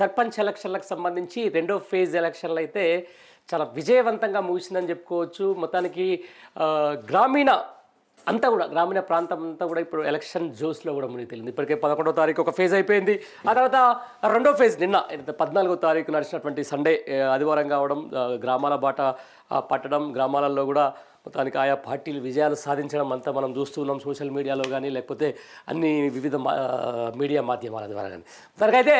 సర్పంచ్ ఎలక్షన్లకు సంబంధించి రెండో ఫేజ్ ఎలక్షన్లు అయితే చాలా విజయవంతంగా ముగిసిందని చెప్పుకోవచ్చు. మొత్తానికి గ్రామీణ అంతా కూడా గ్రామీణ ప్రాంతం అంతా కూడా ఇప్పుడు ఎలక్షన్ జోస్లో కూడా మునిగి తెలియదు ఇప్పటికే పదకొండో తారీఖు ఒక ఫేజ్ అయిపోయింది. ఆ తర్వాత రెండో ఫేజ్ నిన్న పద్నాలుగో తారీఖు నడిచినటువంటి సండే ఆదివారం కావడం గ్రామాల బాట పట్టడం గ్రామాలలో కూడా మొత్తానికి ఆయా పార్టీలు విజయాలు సాధించడం అంతా మనం చూస్తున్నాం సోషల్ మీడియాలో కానీ లేకపోతే అన్ని వివిధ మీడియా మాధ్యమాల ద్వారా కానీ దానికైతే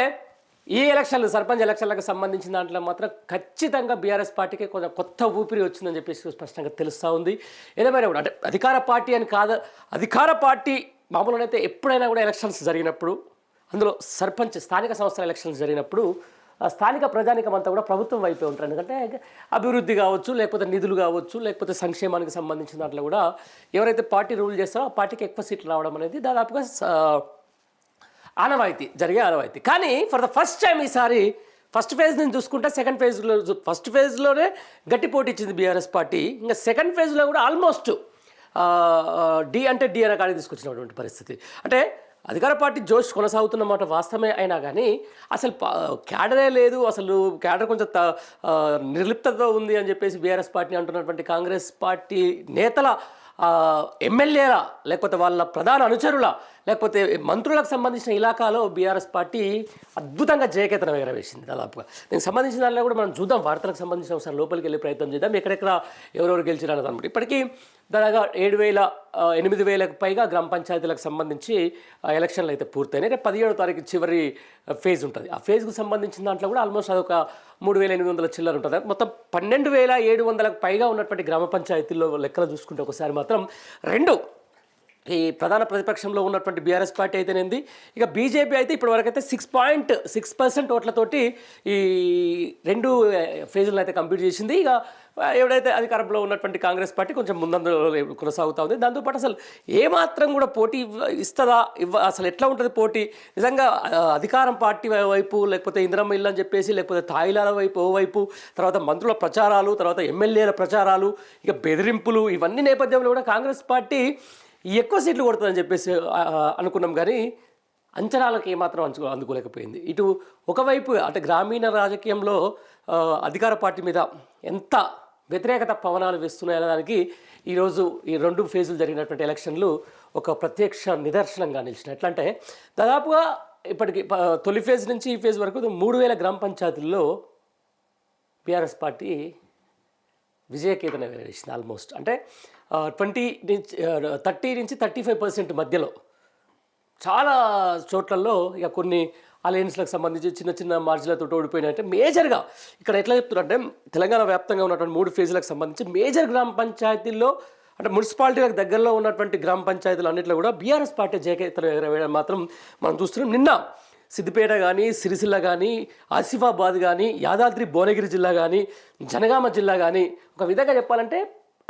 ఈ ఎలక్షన్లు సర్పంచ్ ఎలక్షన్లకు సంబంధించిన దాంట్లో మాత్రం ఖచ్చితంగా బీఆర్ఎస్ పార్టీకి కొంచెం కొత్త ఊపిరి వచ్చిందని చెప్పేసి స్పష్టంగా తెలుస్తూ ఉంది. ఏదేమైనా కూడా అంటే అధికార పార్టీ అని కాదు అధికార పార్టీ మామూలుగా అయితే ఎప్పుడైనా కూడా ఎలక్షన్స్ జరిగినప్పుడు అందులో సర్పంచ్ స్థానిక సంస్థల ఎలక్షన్స్ జరిగినప్పుడు స్థానిక ప్రజానికం అంతా కూడా ప్రభుత్వం వైపే ఉంటారు. ఎందుకంటే అభివృద్ధి కావచ్చు లేకపోతే నిధులు కావచ్చు లేకపోతే సంక్షేమానికి సంబంధించిన దాంట్లో కూడా ఎవరైతే పార్టీ రూల్ చేస్తారో ఆ పార్టీకి ఎక్కువ సీట్లు రావడం అనేది దాదాపుగా ఆనవాయితీ జరిగే ఆనవాయితీ. కానీ ఫర్ ద ఫస్ట్ టైం ఈసారి ఫస్ట్ ఫేజ్ నుంచి చూసుకుంటే సెకండ్ ఫేజ్లో ఫస్ట్ ఫేజ్లోనే గట్టి పోటీ ఇచ్చింది బీఆర్ఎస్ పార్టీ. ఇంకా సెకండ్ ఫేజ్లో కూడా ఆల్మోస్ట్ డి అంటే డి అనే కాడికి తీసుకొచ్చినటువంటి పరిస్థితి. అంటే అధికార పార్టీ జోష్ కొనసాగుతున్నమాట వాస్తవమే అయినా కానీ అసలు పా- క్యాడరే లేదు అసలు క్యాడర్ కొంచెం త- ఉంది అని చెప్పేసి బీఆర్ఎస్ పార్టీ అంటున్నటువంటి కాంగ్రెస్ పార్టీ నేతల ఎమ్మెల్యేల లేకపోతే వాళ్ళ ప్రధాన అనుచరుల లేకపోతే మంత్రులకు సంబంధించిన ఇలాకాలో బీఆర్ఎస్ పార్టీ అద్భుతంగా జయకేతనం ఎగరవేసింది దాదాపుగా. దీనికి సంబంధించిన దానిలో కూడా మనం చూద్దాం వార్తలకు సంబంధించిన ఒకసారి లోపలికి వెళ్ళే ప్రయత్నం చేద్దాం. ఎక్కడెక్కడ ఎవరెవరు గెలిచారన్నది అనమాట ఇప్పటికీ దాదాగా ఏడు వేల ఎనిమిది వేలకు పైగా గ్రామ పంచాయతీలకు సంబంధించి ఎలక్షన్లు అయితే పూర్తయినాయి. రేపు పదిహేడో తారీఖు చివరి ఫేజ్ ఉంటుంది. ఆ ఫేజ్కు సంబంధించిన దాంట్లో కూడా ఆల్మోస్ట్ అదొక మూడు వేల ఎనిమిది వందల చిల్లర ఉంటుంది? మొత్తం పన్నెండు వేల ఏడు వందలకు పైగా ఉన్నటువంటి గ్రామ పంచాయతీల్లో లెక్కలు చూసుకుంటే ఒకసారి మాత్రం రెండు ఈ ప్రధాన ప్రతిపక్షంలో ఉన్నటువంటి బీఆర్ఎస్ పార్టీ అయితేనేంది? ఇక బీజేపీ అయితే ఇప్పటివరకైతే అయితే సిక్స్ పాయింట్ సిక్స్ పర్సెంట్ ఓట్లతోటి ఈ రెండు ఫేజులను అయితే కంప్లీట్ చేసింది. ఇక ఎవడైతే అధికారంలో ఉన్నటువంటి కాంగ్రెస్ పార్టీ కొంచెం ముందందు కొనసాగుతూ ఉంది. దాంతోపాటు అసలు ఏమాత్రం కూడా పోటీ ఇస్తుందా? ఇవ్వ అసలు ఎట్లా ఉంటుంది పోటీ? నిజంగా అధికారం పార్టీ వైపు లేకపోతే ఇందిరమ్మ ఇల్లు అని చెప్పేసి లేకపోతే తాయిలాల వైపు ఓ వైపు తర్వాత మంత్రుల ప్రచారాలు తర్వాత ఎమ్మెల్యేల ప్రచారాలు ఇక బెదిరింపులు ఇవన్నీ నేపథ్యంలో కూడా కాంగ్రెస్ పార్టీ ఎక్కువ సీట్లు కొడుతుందని చెప్పేసి అనుకున్నాం కానీ అంచనాలకు ఏమాత్రం అంచు అందుకోలేకపోయింది. ఇటు ఒకవైపు అంటే గ్రామీణ రాజకీయంలో అధికార పార్టీ మీద ఎంత వ్యతిరేకత పవనాలు వేస్తున్నాయనే దానికి ఈరోజు ఈ రెండు ఫేజులు జరిగినటువంటి ఎలక్షన్లు ఒక ప్రత్యక్ష నిదర్శనంగా నిలిచినాయి. ఎట్లా అంటే దాదాపుగా ఇప్పటికి తొలి ఫేజ్ నుంచి ఈ ఫేజ్ వరకు మూడు వేల గ్రామ పంచాయతీల్లో బీఆర్ఎస్ పార్టీ విజయకేతన వేసింది ఆల్మోస్ట్. అంటే ట్వంటీ నుంచి థర్టీ నుంచి థర్టీ ఫైవ్ పర్సెంట్ మధ్యలో చాలా చోట్లలో ఇక కొన్ని అలయన్స్లకు సంబంధించి చిన్న చిన్న మార్జిన్లతో ఓడిపోయినాయంటే మేజర్గా ఇక్కడ ఎట్లా చెప్తున్నారంటే తెలంగాణ వ్యాప్తంగా ఉన్నటువంటి మూడు ఫేజ్లకు సంబంధించి మేజర్ గ్రామ పంచాయతీల్లో అంటే మున్సిపాలిటీలకు దగ్గరలో ఉన్నటువంటి గ్రామ పంచాయతీలు అన్నింటిలో కూడా బీఆర్ఎస్ పార్టీ జేకేతలు ఎగరవేయడం మాత్రం మనం చూస్తున్నాం. నిన్న సిద్దిపేట కానీ సిరిసిల్ల కానీ ఆసిఫాబాద్ కానీ యాదాద్రి భువనగిరి జిల్లా కానీ జనగామ జిల్లా కానీ ఒక విధంగా చెప్పాలంటే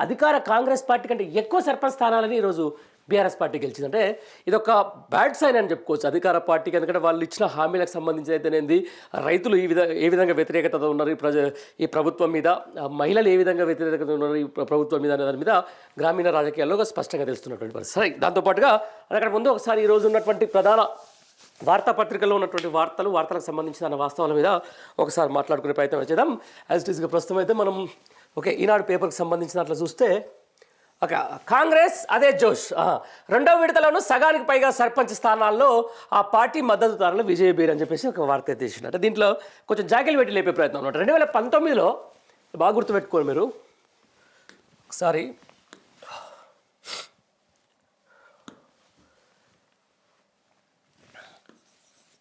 అధికార కాంగ్రెస్ పార్టీ కంటే ఎక్కువ సర్పంచ్ స్థానాలని ఈరోజు బీఆర్ఎస్ పార్టీ గెలిచింది అంటే ఇదొక బ్యాడ్ సైన్ అని చెప్పుకోవచ్చు. అధికార పార్టీకి ఎందుకంటే వాళ్ళు ఇచ్చిన హామీలకు సంబంధించి అయితేనేది రైతులు ఈ విధంగా ఏ విధంగా వ్యతిరేకత ఉన్నారు? ఈ ప్రజ ఈ ప్రభుత్వం మీద మహిళలు ఏ విధంగా వ్యతిరేకత ఉన్నారు? ఈ ప్రభుత్వం మీద అనే దాని మీద గ్రామీణ రాజకీయాల్లో స్పష్టంగా తెలుస్తున్నటువంటి పరిస్థితి. సరే దాంతోపాటుగా అక్కడ ముందు ఒకసారి ఈరోజు ఉన్నటువంటి ప్రధాన వార్తాపత్రికల్లో ఉన్నటువంటి వార్తలు వార్తలకు సంబంధించిన వాస్తవాల మీద ఒకసారి మాట్లాడుకునే ప్రయత్నం చేద్దాం. యాజ్ ఇట్ ఈస్గా ప్రస్తుతం అయితే మనం ఓకే ఈనాడు పేపర్కి సంబంధించిన అట్లా చూస్తే ఓకే కాంగ్రెస్ అదే జోష్. రెండవ విడతలోనూ సగానికి పైగా సర్పంచ్ స్థానాల్లో ఆ పార్టీ మద్దతుదారులు విజయబీర్ అని చెప్పేసి ఒక వార్త తీసింది అంటే దీంట్లో కొంచెం జాకెలు పెట్టి లేపే ప్రయత్నం అనమాట రెండు వేల పంతొమ్మిదిలో బాగా గుర్తుపెట్టుకోండి మీరు. ఒకసారి.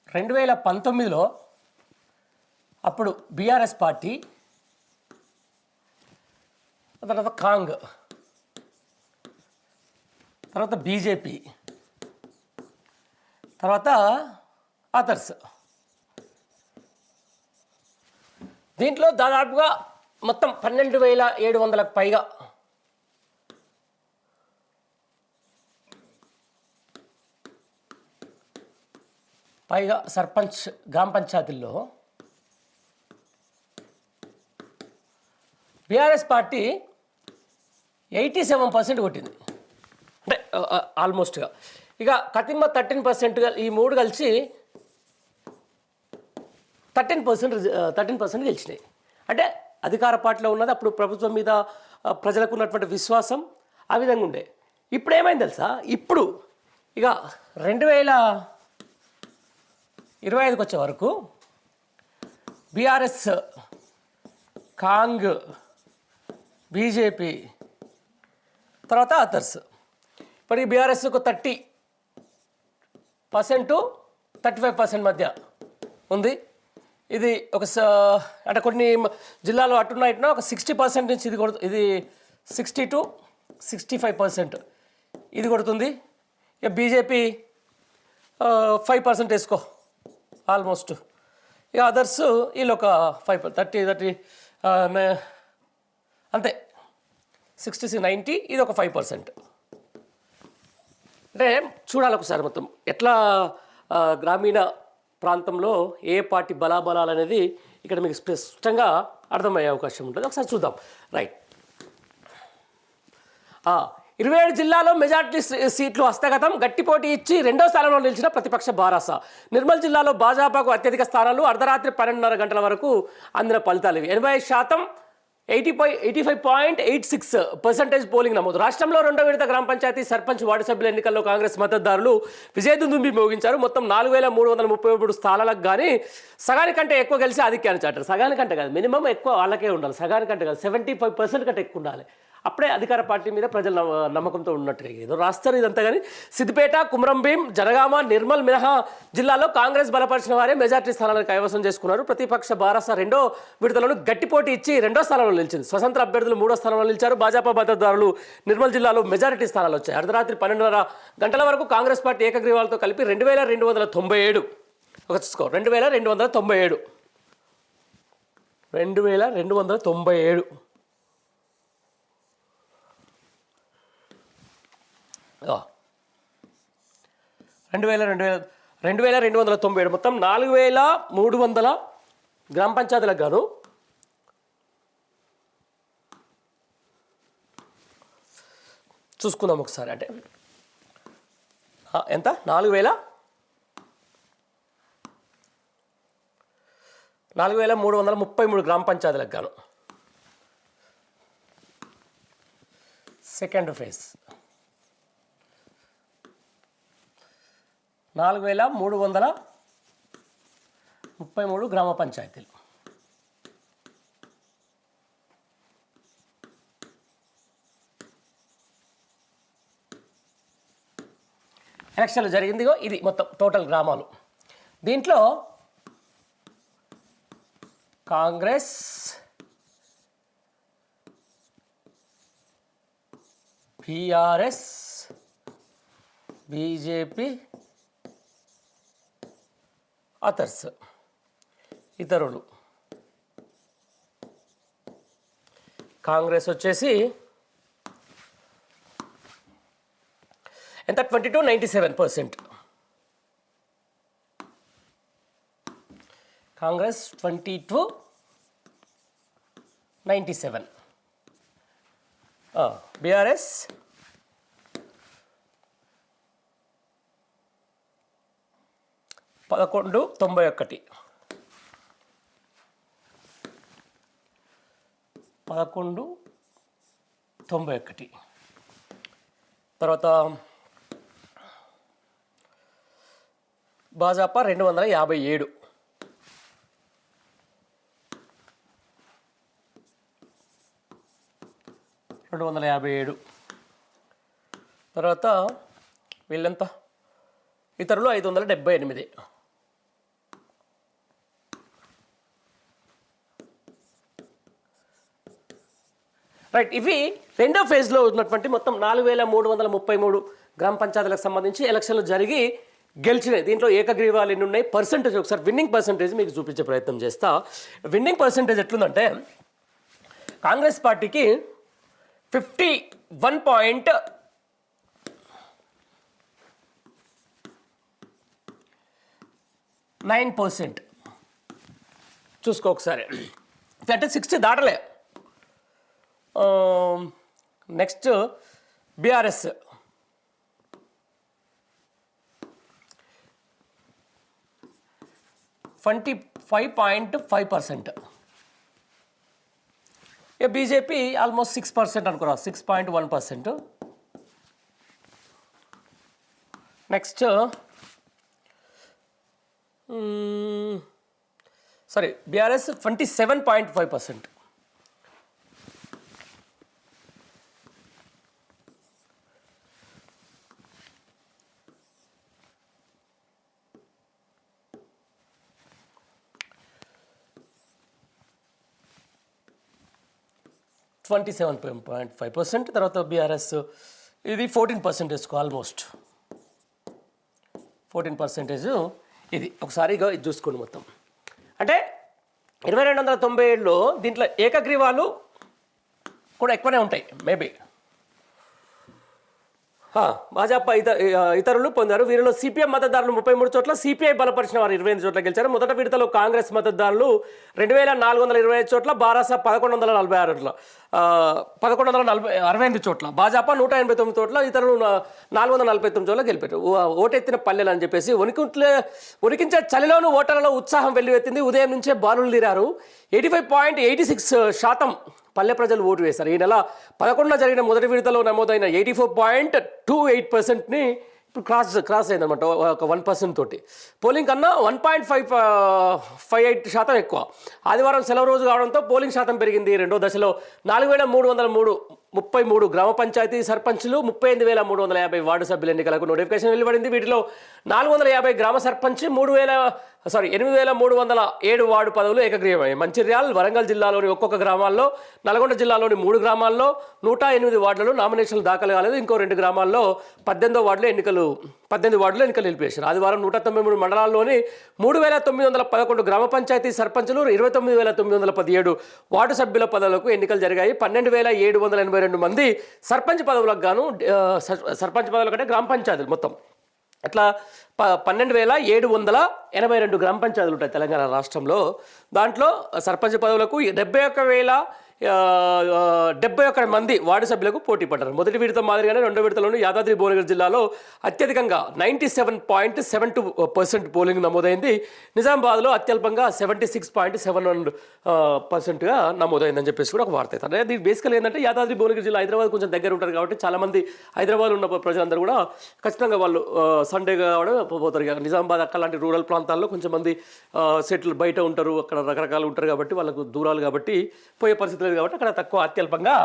రెండు వేల పంతొమ్మిదిలో అప్పుడు బీఆర్ఎస్ పార్టీ తర్వాత కాంగ్. తర్వాత బీజేపీ. తర్వాత అదర్స్ దీంట్లో దాదాపుగా మొత్తం పన్నెండు వేల ఏడు వందలకు పైగా. పైగా సర్పంచ్ గ్రామ పంచాయతీల్లో. BRS party eighty seven percent కొట్టింది. అంటే ఆల్మోస్ట్గా. ఇక కతిమ్మ థర్టీన్ పర్సెంట్గా ఈ మూడు కలిసి థర్టీన్ పర్సెంట్ థర్టీన్ పర్సెంట్ గెలిచినాయి. అంటే అధికార పార్టీలో ఉన్నది అప్పుడు ప్రభుత్వం మీద ప్రజలకు ఉన్నటువంటి విశ్వాసం ఆ విధంగా ఉండే. ఇప్పుడు ఏమైంది తెలుసా? ఇప్పుడు ఇక రెండు వేల ఇరవై ఐదుకి వచ్చే వరకు బీఆర్ఎస్ కాంగ్ బీజేపీ తర్వాత అదర్స్ ఇప్పుడు ఈ బీఆర్ఎస్ ఒక thirty percent thirty five percent మధ్య ఉంది. ఇది ఒక అంటే కొన్ని జిల్లాలో అటున్నా ఇటున్నా ఒక సిక్స్టీ పర్సెంట్ నుంచి ఇది కొడుతుంది ఇది sixty to sixty five percent ఇది కొడుతుంది. ఇక బీజేపీ ఫైవ్ పర్సెంట్ వేసుకో ఆల్మోస్ట్ ఇక అదర్స్ వీళ్ళు ఒక ఫైవ్ థర్టీ థర్టీ అంతే. సిక్స్టీ సిక్స్ నైంటీ ఇది ఒక ఫైవ్ పర్సెంట్. అంటే చూడాలి ఒకసారి మొత్తం. ఎట్లా గ్రామీణ ప్రాంతంలో ఏ పార్టీ బలాబలాలు అనేది ఇక్కడ మీకు స్పష్టంగా అర్థమయ్యే అవకాశం ఉంటుంది. ఒకసారి చూద్దాం. రైట్. ఇరవై ఏడు జిల్లాలో మెజార్టీ సీట్లు హస్తగతం గట్టి పోటీ ఇచ్చి రెండో స్థానంలో నిలిచిన ప్రతిపక్ష బారాస. నిర్మల్ జిల్లాలో భాజపాకు అత్యధిక స్థానాలు అర్ధరాత్రి పన్నెండున్నర గంటల వరకు అందిన ఫలితాలు ఇవి. ఎనభై శాతం ఎయిటీ పై eighty five point eight six percentage polling నమోదు. రాష్ట్రంలో రెండో విడత గ్రామ పంచాయతీ సర్పంచ్ వార్డు సభ్యుల ఎన్నికల్లో కాంగ్రెస్ మద్దతుదారులు విజయదుందుంబి మోగించారు. మొత్తం నాలుగు వేల మూడు వందల ముప్పై మూడు స్థానాలకు కానీ సగానికంటే ఎక్కువ కలిసి ఆధిక్యాన్ని చాటారు. సగానికంటే కాదు మినిమం ఎక్కువ వాళ్ళకే ఉండాలి. సగానికంటే కాదు సెవెంటీ ఫైవ్ పర్సెంట్ కంటే ఎక్కువ ఉండాలి. అప్పుడే అధికార పార్టీ మీద ప్రజల నమ్మకంతో ఉన్నట్టుగా ఏదో రాస్తారు ఇదంతా కానీ సిద్దిపేట కుమ్రంభీం జనగామ నిర్మల్ మినహా జిల్లాలో కాంగ్రెస్ బలపరిచిన వారే మెజార్టీ స్థానాలను కైవసం చేసుకున్నారు. ప్రతిపక్ష భారస రెండో విడుదలను గట్టి పోటీ ఇచ్చి రెండో స్థానంలో నిలిచింది. స్వతంత్ర అభ్యర్థులు మూడో స్థానంలో నిలిచారు. భాజపా మద్దతుదారులు నిర్మల్ జిల్లాలో మెజారిటీ స్థానాలు వచ్చాయి. అర్ధరాత్రి పన్నెండున్నర గంటల వరకు కాంగ్రెస్ పార్టీ ఏకగ్రీవాలతో కలిపి రెండు వేల రెండు వందల తొంభై ఏడు. ఒక చూసుకో రెండు వేల రెండు వందల తొంభై ఏడు. రెండు వేల రెండు వందల తొంభై ఏడు. రెండు వేల రెండు వేల రెండు వేల రెండు వందల తొంభై ఏడు మొత్తం నాలుగు వేల మూడు వందల గ్రామ పంచాయతీలకు గాను చూసుకుందాం ఒకసారి అంటే. ఎంత? నాలుగు వేల నాలుగు వేల మూడు వందల ముప్పై మూడు గ్రామ పంచాయతీలకు గాను. Second phase. నాలుగు వేల మూడు వందల ముప్పై మూడు గ్రామ పంచాయతీలు. ఎలక్షన్లు జరిగిందిగో ఇది మొత్తం టోటల్ గ్రామాలు. దీంట్లో కాంగ్రెస్ పిఆర్ఎస్ బీజేపీ అథర్స్ ఇతరులు. కాంగ్రెస్ వచ్చేసి ఎంత? Twenty two ninety seven percent. Congress twenty two ninety seven. BRS పదకొండు తొంభై ఒకటి. పదకొండు తొంభై ఒకటి. తర్వాత భాజపా రెండు వందల యాభై ఏడు. రెండు వందల యాభై ఏడు. తర్వాత వీళ్ళెంత? ఇతరులు ఐదు వందల డెబ్బై ఎనిమిది. రైట్ ఇవి రెండో ఫేజ్లో ఉన్నటువంటి మొత్తం నాలుగు వేల మూడు వందల ముప్పై మూడు గ్రామ పంచాయతీలకు సంబంధించి ఎలక్షన్లు జరిగి గెలిచినాయి. దీంట్లో ఏకగ్రీవాలు ఎన్ని ఉన్నాయి? పర్సంటేజ్ ఒకసారి విన్నింగ్ పర్సంటేజ్ మీకు చూపించే ప్రయత్నం చేస్తా. విన్నింగ్ పర్సంటేజ్ ఎట్లుందంటే కాంగ్రెస్ పార్టీకి fifty one point nine percent చూసుకో ఒకసారి. అంటే sixty దాటలే. Next BRS twenty five point five percent ఇక BJP almost six percent అనుకురా six point one percent next sorry BRS twenty seven point five percent twenty seven point five percent తర్వాత BRS ఇది fourteen percentage almost fourteen percentage ఇది ఒకసారి ఇది చూసుకోండి మొత్తం. అంటే ఇరవై రెండు వందల తొంభై ఏడులో దీంట్లో ఏకగ్రీవాలు కూడా ఎక్కువనే ఉంటాయి మేబీ భాజపా ఇతర ఇతరులు పొందారు. వీరిలో సిపిఎం మతదారులు ముప్పై మూడు చోట్ల సిపిఐ బలపరిచిన వారు ఇరవై ఎనిమిది చోట్ల గెలిచారు. మొదట విడతలో కాంగ్రెస్ మతదారులు రెండు వేల నాలుగు వందల ఇరవై ఐదు చోట్ల బారాస పదకొండు వందల నలభై ఆరు చోట్ల పదకొండు వందల నలభై అరవై ఎనిమిది చోట్ల భాజపా నూట ఎనభై తొమ్మిది చోట్ల ఇతరులు నాలుగు వందల నలభై తొమ్మిది చోట్ల గెలిపారు. ఓటెత్తిన పల్లెలు అని చెప్పేసి ఉనికింట్లే ఉనికించే చలిలోనూ ఓటర్లలో ఉత్సాహం వెల్లువెత్తింది. ఉదయం నుంచే బాలులు తీరారు. Eighty five point eighty six శాతం పల్లె ప్రజలు ఓటు వేశారు. ఈ నెల పదకొండున జరిగిన మొదటి విడతలో నమోదైన eighty four point two eight పర్సెంట్ని ఇప్పుడు క్రాస్ క్రాస్ అయిందనమాట ఒక వన్ పర్సెంట్ తోటి. పోలింగ్ కన్నా one point five five eight శాతం ఎక్కువ. ఆదివారం సెలవు రోజు కావడంతో పోలింగ్ శాతం పెరిగింది. రెండో దశలో నాలుగు వేల మూడు వందల మూడు ముప్పై మూడు గ్రామ పంచాయతీ సర్పంచ్లు ముప్పై ఎనిమిది వేల మూడు వందల యాభై వార్డు సభ్యుల ఎన్నికలకు నోటిఫికేషన్ వెలువడింది. వీటిలో నాలుగు వందల యాభై గ్రామ సర్పంచ్ మూడు వేల సారీ ఎనిమిది వేల మూడు వందల ఏడు వార్డు పదవులు ఏకగ్రీవమై మంచిర్యాల్ వరంగల్ జిల్లాలోని ఒక్కొక్క గ్రామాల్లో నల్గొండ జిల్లాలోని మూడు గ్రామాల్లో నూట ఎనిమిది వార్డులలో నామినేషన్లు దాఖలు కాలేదు. ఇంకో రెండు గ్రామాల్లో పద్దెనిమిదో వార్డులో ఎన్నికలు పద్దెనిమిది వార్డులో ఎన్నికలు నిలిపేశారు. ఆదివారం నూట తొంభై మూడు మండలాల్లోని మూడు వేల తొమ్మిది వందల పదకొండు గ్రామ పంచాయతీ సర్పంచులు ఇరవై తొమ్మిది వేల తొమ్మిది వందల పదిహేడు వార్డు సభ్యుల పదవులకు ఎన్నికలు జరిగాయి. పన్నెండు వేల ఏడు వందల ఎనభై రెండు మంది సర్పంచ్ పదవులకు గాను సర్పంచ్ పదవుల కంటే గ్రామ పంచాయతీలు మొత్తం. అట్లా ప పన్నెండు వేల ఏడు వందల ఎనభై రెండు గ్రామ పంచాయతీలు ఉంటాయి తెలంగాణ రాష్ట్రంలో. దాంట్లో సర్పంచ్ పదవులకు డెబ్బై ఒక్క వేల డెబ్బై ఒక్క మంది వార్డు సభ్యులకు పోటీ పడ్డారు. మొదటి విడత మాదిరిగానే రెండో విడతలోనూ యాదాద్రి భువనగిరి జిల్లాలో అత్యధికంగా ninety seven point seven two percent polling నమోదైంది. నిజామాబాద్లో అత్యల్పంగా seventy six point seven one పర్సెంట్గా నమోదైందని చెప్పేసి కూడా ఒక వార్త అయితే. అంటే బేసికల్ ఏంటంటే యాదాద్రి భువనగిరి జిల్లా హైదరాబాద్ కొంచెం దగ్గర ఉంటారు కాబట్టి చాలామంది హైదరాబాద్ ఉన్న ప్రజలందరూ కూడా ఖచ్చితంగా వాళ్ళు సండే కావడం పోతారు. కదా నిజామాబాద్ అక్కడ లాంటి రూరల్ ప్రాంతాల్లో కొంచెం మంది సెటిల్ బయట ఉంటారు. అక్కడ రకరకాలు ఉంటారు కాబట్టి వాళ్ళకు దూరాలు కాబట్టి పోయే పరిస్థితులు లేదు కాబట్టి అక్కడ తక్కువ అత్యల్పంగా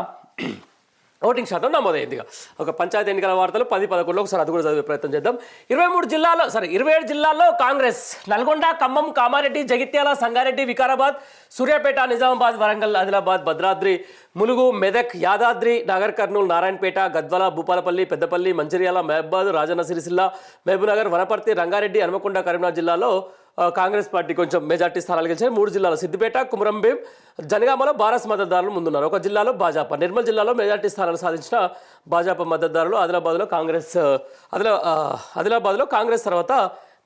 ఓటింగ్ శాతం నమోదైంది ఒక పంచాయతీ ఎన్నికల వార్తలు పది పదకొండులో ఒకసారి అది కూడా చదివే ప్రయత్నం చేద్దాం. ఇరవై మూడు జిల్లాల్లో సరే ఇరవై ఏడు జిల్లాల్లో కాంగ్రెస్ నల్గొండ ఖమ్మం కామారెడ్డి జగిత్యాల సంగారెడ్డి వికారాబాద్ సూర్యాపేట నిజామాబాద్ వరంగల్ ఆదిలాబాద్ భద్రాద్రి ములుగు మెదక్ యాదాద్రి నాగర్ కర్నూలు నారాయణపేట గద్వాల భూపాలపల్లి పెద్దపల్లి మంచిర్యాల మహబాద్ రాజన్న సిరిసిల్ల మహబూబ్నగర్ వనపర్తి రంగారెడ్డి హనుమకొండ కరీంనగర్ జిల్లాలో కాంగ్రెస్ పార్టీ కొంచెం మెజార్టీ స్థానాలు గెలిచాయి. మూడు జిల్లాలో సిద్దిపేట కుమరంభీం జనగామలో భారత్ మద్దతుదారులు ముందున్నారు. ఒక జిల్లాలో భాజపా నిర్మల్ జిల్లాలో మెజార్టీ స్థానాలు సాధించిన భాజపా మద్దతుదారులు ఆదిలాబాద్లో కాంగ్రెస్ ఆదిలా ఆదిలాబాద్లో కాంగ్రెస్ తర్వాత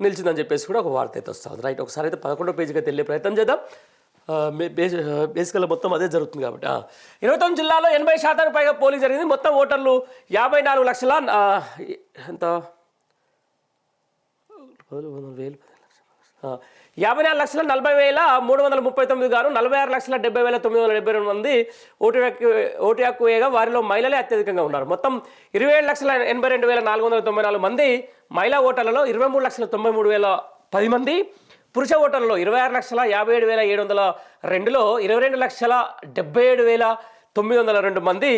నిలిచిందని చెప్పేసి కూడా ఒక వార్త అయితే వస్తుంది. రైట్ ఒకసారి అయితే పదకొండో పేజీకి వెళ్ళే ప్రయత్నం చేద్దాం. బేసికల్గా మొత్తం అదే జరుగుతుంది కాబట్టి ఇరవై తొమ్మిది జిల్లాలో ఎనభై శాతానికి పైగా పోలింగ్ జరిగింది. మొత్తం ఓటర్లు యాభై నాలుగు లక్షల ఎంత? వేలు. యాభై నాలుగు లక్షల నలభై వేల మూడు వందల ముప్పై తొమ్మిది గాను నలభై ఆరు లక్షల డెబ్బై వేల తొమ్మిది వందల డెబ్బై రెండు మంది ఓటు హక్కు ఓటు హక్కు వేయగా వారిలో మహిళలే అత్యధికంగా ఉన్నారు. మొత్తం ఇరవై ఏడు లక్షల ఎనభై రెండు వేల నాలుగు వందల తొంభై నాలుగు మంది మహిళా ఓటర్లలో ఇరవై మూడు లక్షల తొంభై మూడు వేల పది మంది పురుష ఓటర్లలో ఇరవై ఆరు లక్షల యాభై ఏడు వేల ఏడు వందల రెండులో ఇరవై రెండు లక్షల డెబ్బై ఏడు వేల తొమ్మిది వందల రెండు మంది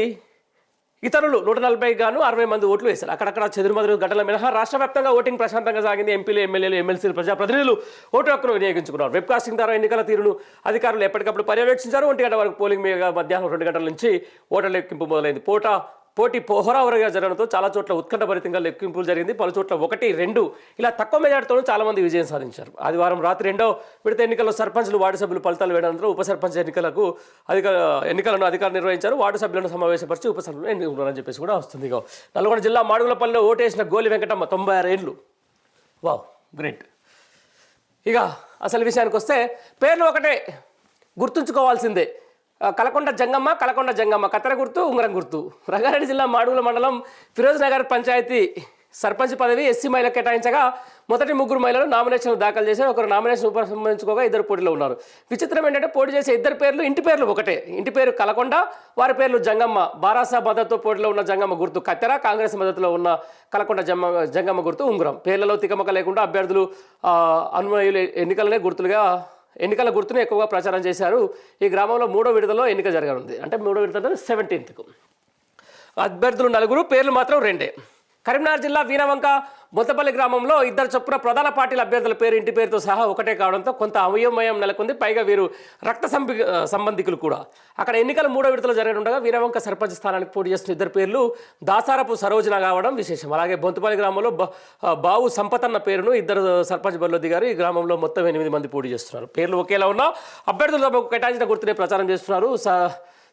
ఇతరులు నూట నలభై గాను అరవై మంది ఓట్లు వేశారు. అక్కడక్కడ చెదురుమదురు ఘటనల మినహా రాష్ట్ర వ్యాప్తంగా ఓటింగ్ ప్రశాంతంగా సాగింది ఎంపీలు ఎమ్మెల్యేలు ఎమ్మెల్సీలు ప్రజాప్రతినిధులు ఓటు హక్కును వినియోగించుకున్నారు. వెబ్ కాస్టింగ్ ద్వారా ఎన్నికల తీరును అధికారులు ఎప్పటికప్పుడు పర్యవేక్షించారు. ఒంటి గంట వరకు పోలింగ్ మీద మధ్యాహ్నం రెండు గంటల నుంచి ఓటర్ లెక్కింపు మొదలైంది. పోట పోటీ పోహరావరగా జరగడంతో చాలా చోట్ల ఉత్కంఠభరితంగా లెక్కింపులు జరిగింది. పలు చోట్ల ఒకటి రెండు ఇలా తక్కువ మెజార్టీతోనూ చాలామంది విజయం సాధించారు. ఆదివారం రాత్రి రెండో విడత ఎన్నికల్లో సర్పంచ్లు వార్డు సభ్యులు ఫలితాలు వేయడంతో ఉప సర్పంచ్ ఎన్నికలకు అధిక ఎన్నికలను అధికారులు నిర్వహించారు. వార్డు సభ్యులను సమావేశపరిచి ఉప సభ్యులు ఎన్నుకున్నారని చెప్పేసి కూడా వస్తుంది నల్గొండ జిల్లా మాడుగులపల్లిలో ఓటేసిన గోలి వెంకటమ్మ తొంభై ఆరు ఏళ్ళు. Wow great. ఇక అసలు విషయానికి వస్తే పేర్లు ఒకటే గుర్తుంచుకోవాల్సిందే. కలకొండ జంగమ్మ కలకొండ జంగమ్మ. కత్తెర గుర్తు ఉంగరం గుర్తు. రంగారెడ్డి జిల్లా మాడుగుల మండలం ఫిరోజ్ నగర్ పంచాయతీ సర్పంచ్ పదవి ఎస్సీ మహిళకు కేటాయించగా మొదటి ముగ్గురు మహిళలు నామినేషన్లు దాఖలు చేశారు. ఒకరు నామినేషన్ ఉపసంహరించుకోగా ఇద్దరు పోటీలో ఉన్నారు. విచిత్రం ఏంటంటే పోటీ చేసే ఇద్దరు పేర్లు ఇంటి పేర్లు ఒకటే. ఇంటి పేరు కలకొండ వారి పేర్లు జంగమ్మ. బారాసా మద్దతు పోటీలో ఉన్న జంగమ్మ గుర్తు కత్తెర కాంగ్రెస్ మద్దతులో ఉన్న కలకొండ జమ్మ జంగమ్మ గుర్తు ఉంగరం. పేర్లలో తికమక లేకుండా అభ్యర్థులు ఆ, అనుమయులు ఎన్నికలనే గుర్తులుగా ఎన్నికల గుర్తును ఎక్కువగా ప్రచారం చేశారు. ఈ గ్రామంలో మూడో విడతలో ఎన్నిక జరగనుంది. అంటే మూడో విడత సెవెంటీన్త్కు అభ్యర్థులు నలుగురు పేర్లు మాత్రం రెండే. కరీంనగర్ జిల్లా వీణవంక బొత్తపల్లి గ్రామంలో ఇద్దరు చొప్పున ప్రధాన పార్టీల అభ్యర్థుల పేరు ఇంటి పేరుతో సహా ఒకటే కావడంతో కొంత అవయమయం నెలకొంది. పైగా వీరు రక్త సంబి సంబంధికులు కూడా. అక్కడ ఎన్నికలు మూడో విడతలు జరగనుండగా వీరవంక సర్పంచ్ స్థానానికి పోటీ చేస్తున్న ఇద్దరు పేర్లు దాసారపు సరోజన కావడం విశేషం. అలాగే బొంతపల్లి గ్రామంలో బా- బావు సంపతన్న పేరును ఇద్దరు సర్పంచ్ బల్లో దిగారు ఈ గ్రామంలో మొత్తం ఎనిమిది మంది పోటీ చేస్తున్నారు. పేర్లు ఒకేలా ఉన్నా అభ్యర్థులు తమకు కేటాయించిన గుర్తునే ప్రచారం చేస్తున్నారు. స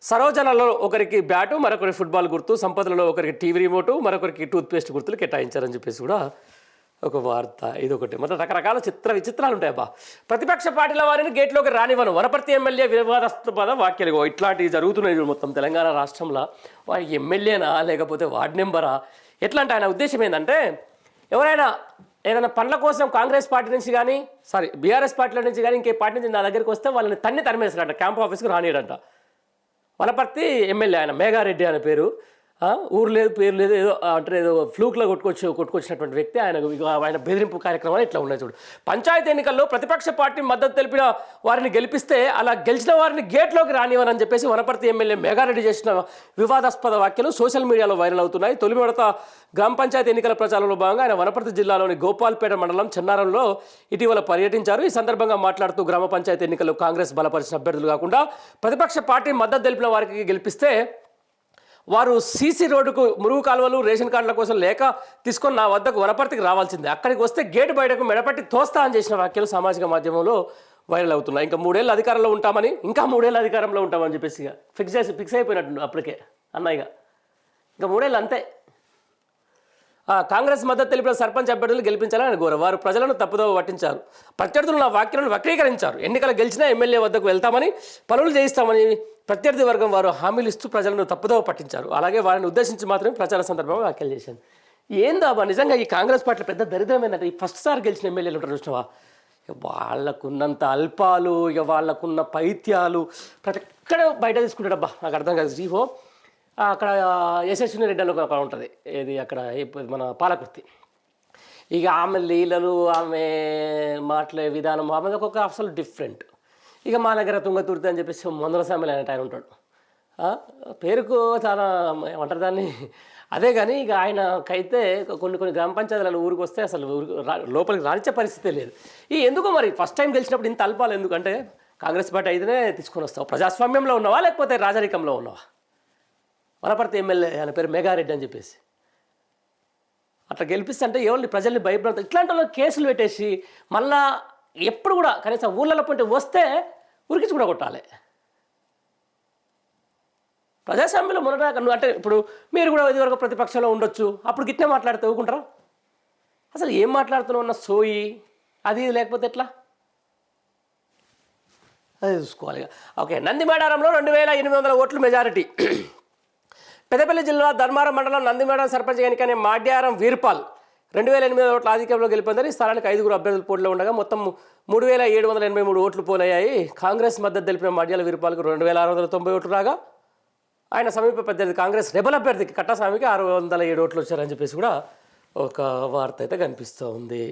సరోజనలో ఒకరికి బ్యాటు మరొకరి ఫుట్బాల్ గుర్తు సంపదలలో ఒకరికి టీవీ రిమోటు మరొకరికి టూత్పేస్ట్ గుర్తులు కేటాయించారని చెప్పేసి కూడా ఒక వార్త ఇది ఒకటి మొత్తం రకరకాల చిత్ర విచిత్రాలు ఉంటాయి అబ్బా. ప్రతిపక్ష పార్టీల వారిని గేట్లోకి రానివ్వను. వనపర్తి ఎమ్మెల్యే వివాదాస్పద వాక్యాలు ఇట్లాంటివి జరుగుతున్నాయి మొత్తం తెలంగాణ రాష్ట్రంలో. వారి ఎమ్మెల్యేనా లేకపోతే వార్డ్ నెంబరా ఎట్లా అంటే ఆయన ఉద్దేశం ఏంటంటే ఎవరైనా ఏదైనా పనుల కోసం కాంగ్రెస్ పార్టీ నుంచి కానీ సారీ బీఆర్ఎస్ పార్టీల నుంచి కానీ ఇంకే పార్టీ నుంచి నా దగ్గరికి వస్తే వాళ్ళని తన్ని తరిమేస్తారంట క్యాంప్ ఆఫీస్కి రానియడంట. వనపర్తి ఎమ్మెల్యే ఆయన మేఘారెడ్డి అనే పేరు. ఊరు లేదు పేరు లేదు ఏదో అంటే ఏదో ఫ్లూక్లో కొట్టుకొచ్చి కొట్టుకొచ్చినటువంటి వ్యక్తి ఆయన ఆయన బెదిరింపు కార్యక్రమాలు ఇట్లా ఉన్నాయి చూడు. పంచాయతీ ఎన్నికల్లో ప్రతిపక్ష పార్టీ మద్దతు తెలిపిన వారిని గెలిపిస్తే అలా గెలిచిన వారిని గేట్లోకి రానివ్వనని చెప్పేసి వనపర్తి ఎమ్మెల్యే మేఘారెడ్డి చేసిన వివాదాస్పద వ్యాఖ్యలు సోషల్ మీడియాలో వైరల్ అవుతున్నాయి. తొలి విడత గ్రామ పంచాయతీ ఎన్నికల ప్రచారంలో భాగంగా ఆయన వనపర్తి జిల్లాలోని గోపాల్పేట మండలం చెన్నారంలో ఇటీవల పర్యటించారు. ఈ సందర్భంగా మాట్లాడుతూ గ్రామ పంచాయతీ ఎన్నికల్లో కాంగ్రెస్ బలపరిచిన అభ్యర్థులు కాకుండా ప్రతిపక్ష పార్టీ మద్దతు తెలిపిన వారికి గెలిపిస్తే వారు సీసీ రోడ్డుకు మురుగు కాలువలు రేషన్ కార్డుల కోసం లేక తీసుకొని నా వద్దకు వనపర్తికి రావాల్సిందే. అక్కడికి వస్తే గేటు బయటకు మెడపట్టి తోస్తా అని చేసిన వ్యాఖ్యలు సామాజిక మాధ్యమంలో వైరల్ అవుతున్నాయి. ఇంకా మూడేళ్ళు అధికారంలో ఉంటామని ఇంకా మూడేళ్ళు అధికారంలో ఉంటామని చెప్పేసి ఇక ఫిక్స్ చేసి ఫిక్స్ అయిపోయినట్టు అప్పటికే అన్నయ్య. ఇంకా మూడేళ్ళు అంతే. కాంగ్రెస్ మద్దతు తెలిపిన సర్పంచ్ అభ్యర్థులు గెలిపించాలని ఆయన కోరారు. వారు ప్రజలను తప్పుదోవ పట్టించారు. ప్రత్యర్థులు నా వ్యాఖ్యలను వక్రీకరించారు. ఎన్నికలు గెలిచినా ఎమ్మెల్యే వద్దకు వెళ్తామని పనులు చేయిస్తామని ప్రత్యర్థి వర్గం వారు హామీలు ఇస్తూ ప్రజలను తప్పుదోవ పట్టించారు. అలాగే వారిని ఉద్దేశించి మాత్రమే ప్రచార సందర్భంగా వ్యాఖ్యలు చేశాను ఏందాబా నిజంగా ఈ కాంగ్రెస్ పార్టీ పెద్ద దరిద్రం ఈ ఫస్ట్ సార్ గెలిచిన ఎమ్మెల్యేలు ఉంటారు చూసినవా? వాళ్ళకున్నంత అల్పాలు ఇక వాళ్ళకున్న పైత్యాలు ప్రతి ఎక్కడ బయట తీసుకుంటాడబ్బా నాకు అర్థం కాదు. జీవో అక్కడ యశస్విని రెడ్డి అని ఒక ఉంటుంది. ఏది అక్కడ మన పాలకుర్తి. ఇక ఆమె లీలలు ఆమె మాట్లాడే విధానం ఆమె ఒక అసలు డిఫరెంట్ ఇక మా దగ్గర తుంగతుర్తి అని చెప్పేసి మందుల స్వామి అనేట ఆయన ఉంటాడు. పేరుకు చాలా ఏమంటారు దాన్ని? అదే కానీ ఇక ఆయనకైతే కొన్ని కొన్ని గ్రామ పంచాయతీలలో ఊరికి వస్తే అసలు ఊరికి లోపలికి రానిచ్చే పరిస్థితే లేదు. ఈ ఎందుకు మరి ఫస్ట్ టైం గెలిచినప్పుడు ఇంత అల్పాలు ఎందుకంటే కాంగ్రెస్ పార్టీ అయితేనే తీసుకొని వస్తావు. ప్రజాస్వామ్యంలో ఉన్నావా లేకపోతే రాజరికంలో ఉన్నావా? వనపర్తి ఎమ్మెల్యే ఆయన పేరు మేఘారెడ్డి అని చెప్పేసి. అట్లా గెలిపిస్తే అంటే ఎవరిని ప్రజల్ని భయపడతారు ఇట్లాంటి వాళ్ళు కేసులు పెట్టేసి మళ్ళా ఎప్పుడు కూడా కనీసం ఊళ్ళలో పంటే వస్తే ఉరికించి కూడా కొట్టాలి. ప్రజాస్వామ్యంలో మొన్నటి నువ్వు అంటే ఇప్పుడు మీరు కూడా ఇదివరకు ప్రతిపక్షంలో ఉండొచ్చు అప్పుడు గిట్నే మాట్లాడితే ఊకుంటారా అసలు ఏం మాట్లాడుతున్నావు అన్న సోయి? అది ఇది లేకపోతే ఎట్లా? అది చూసుకోవాలి ఇక. ఓకే నందిమేడారంలో రెండు వేల ఎనిమిది వందల ఓట్లు మెజారిటీ. పెద్దపల్లి జిల్లా ధర్మారం మండలం నందిమేడారం సర్పంచ్ ఎన్నికైన మాడ్యారం వీర్పాల్ రెండు వేల ఎనిమిది ఓట్ల ఆధిక్యంలో గెలిపిందని స్థానానికి ఐదుగురు అభ్యర్థులు పోటీలో ఉండగా మొత్తం మూడు వేల ఏడు వందల ఎనభై మూడు ఓట్లు పోలయ్యాయి కాంగ్రెస్ మద్దతు తెలిపిన మడ్యాల వీర్పాల్కు రెండు వేల ఆరు వందల తొంభై ఓట్లు రాగా ఆయన సమీప ప్రత్యర్థి కాంగ్రెస్ రెబల్ అభ్యర్థికి కట్టాస్వామికి ఆరు వందల ఏడు ఓట్లు వచ్చారని చెప్పేసి కూడా ఒక వార్త అయితే కనిపిస్తూ ఉంది